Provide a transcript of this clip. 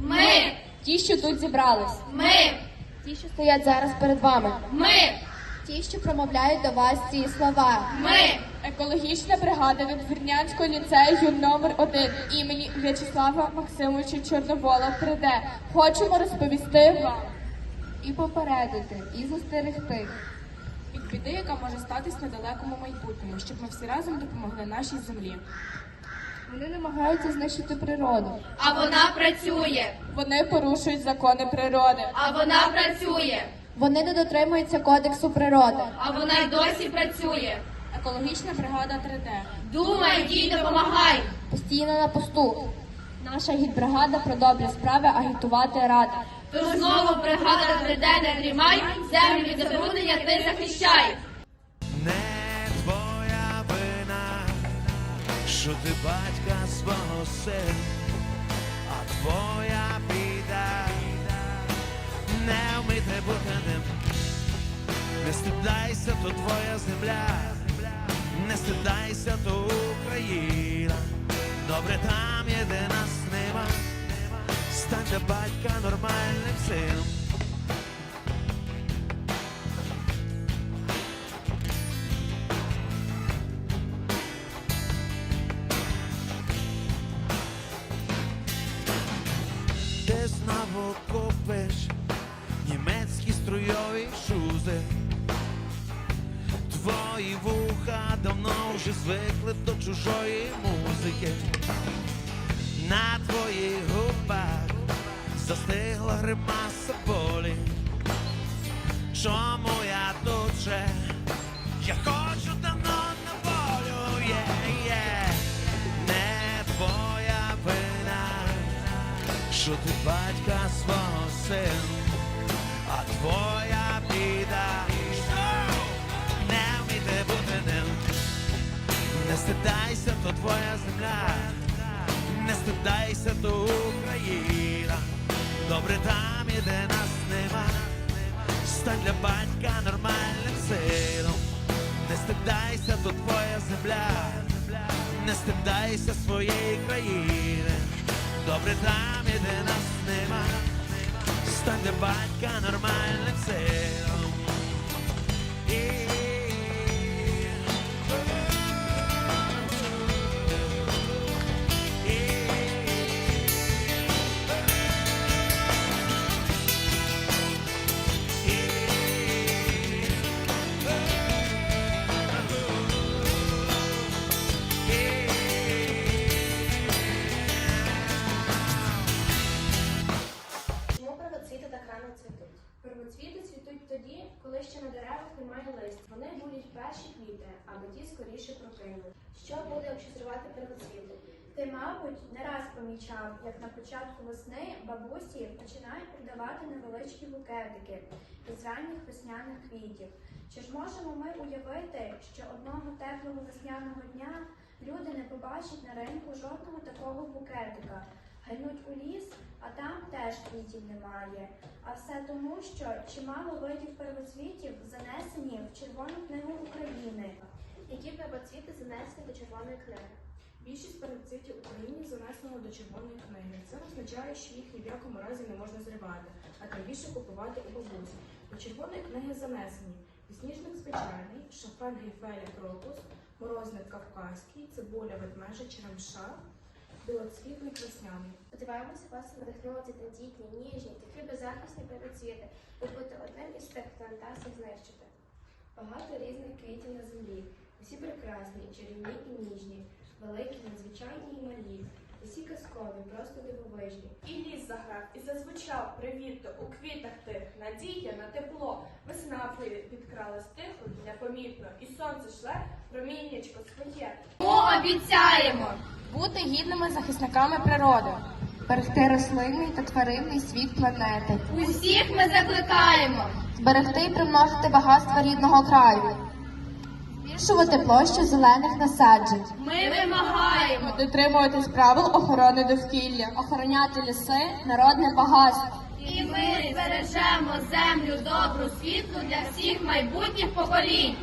Ми, Ті, що тут зібрались, ми, ті, що стоять зараз перед вами, ми, ті, що промовляють до вас ці слова. ми. Екологічна бригада Надвірнянського ліцею номер 1 імені В'ячеслава Максимовича Чорновола прийде. Хочемо розповісти вам І попередити, і застерегти. від біди, яка може статись в недалекому майбутньому, щоб ми всі разом допомогли нашій землі. Вони намагаються знищити природу. А вона працює, Вони порушують закони природи. а вона працює, Вони не дотримуються кодексу природи. а вона й досі працює. Екологічна бригада 3D. Думай, дій, допомагай. Постійно на посту. Наша гідбригада про добрі справи агітувати рада. Тож знову бригада 3D не дрімай, землю від забруднення ти захищай. Що ти батька свого син, а твоя біда не вмити бути ним. Не стидайся, то твоя земля, не стидайся, то Україна. Добре там є, нас нема. Стань батька нормальним сином. Звикли до чужої музики. На твоїх губах застигла гримаса болі. Чому я тут же? Я хочу давно на волю, є, є. Не твоя вина, що ти батька свого син, а твоя біда, стидайся, то твоя земля, не стидайся, то Україна. Добре там, і де нас нема. Стань для батька нормальним сином. Не стидайся, то твоя земля, не стидайся своєї країни. Добре там, і де нас нема. Стань для батька нормальним сином. Первоцвіти цвітуть тоді, коли ще на деревах немає листя. Вони будуть перші квіти, аби ті скоріше прокинуть. Що буде, якщо зривати первоцвіти? Ти, мабуть, не раз помічав, як на початку весни бабусі починають продавати невеличкі букетики із ранніх весняних квітів. Чи ж можемо ми уявити, що одного теплого весняного дня люди не побачать на ринку жодного такого букетика? Гайнуть у ліс, а там теж квітів немає. А все тому, що чимало видів первоцвітів занесені в Червону книгу України. Які первоцвіти занесені до Червоної книги? Більшість первоцвітів України занесено до червоної книги. Це означає, що їх ні в якому разі не можна зривати, а тим більше купувати у бабусі. До червоної книги занесені підсніжник звичайний, шафран гейфеля крокус, морозник кавказький, цибуля ведмежа, черемша, білоцвітник весняний. Сподіваємося, вас надихнули ці тендітні, ніжні, такі беззахисні первоцвіти. Ви будете одним із тих, хто не дасть їх знищити. Багато різних квітів на землі. Усі прекрасні, чарівні і ніжні, великі, надзвичайні і малі. Усі казкові, просто дивовижні. І ліс заграв, і зазвучав привітно у квітах тих, надія на тепло. Весна підкралась тихо, і непомітно, і сонце шле проміннячко своє. Ми обіцяємо. Бути гідними захисниками природи. Берегти рослинний та тваринний світ планети. Усіх ми закликаємо. Зберегти і примножити багатства рідного краю. Збільшувати площу зелених насаджень. Ми вимагаємо. Дотримуватись правил охорони довкілля. Охороняти ліси, народне багатство. І ми збережемо землю добру світлу для всіх майбутніх поколінь.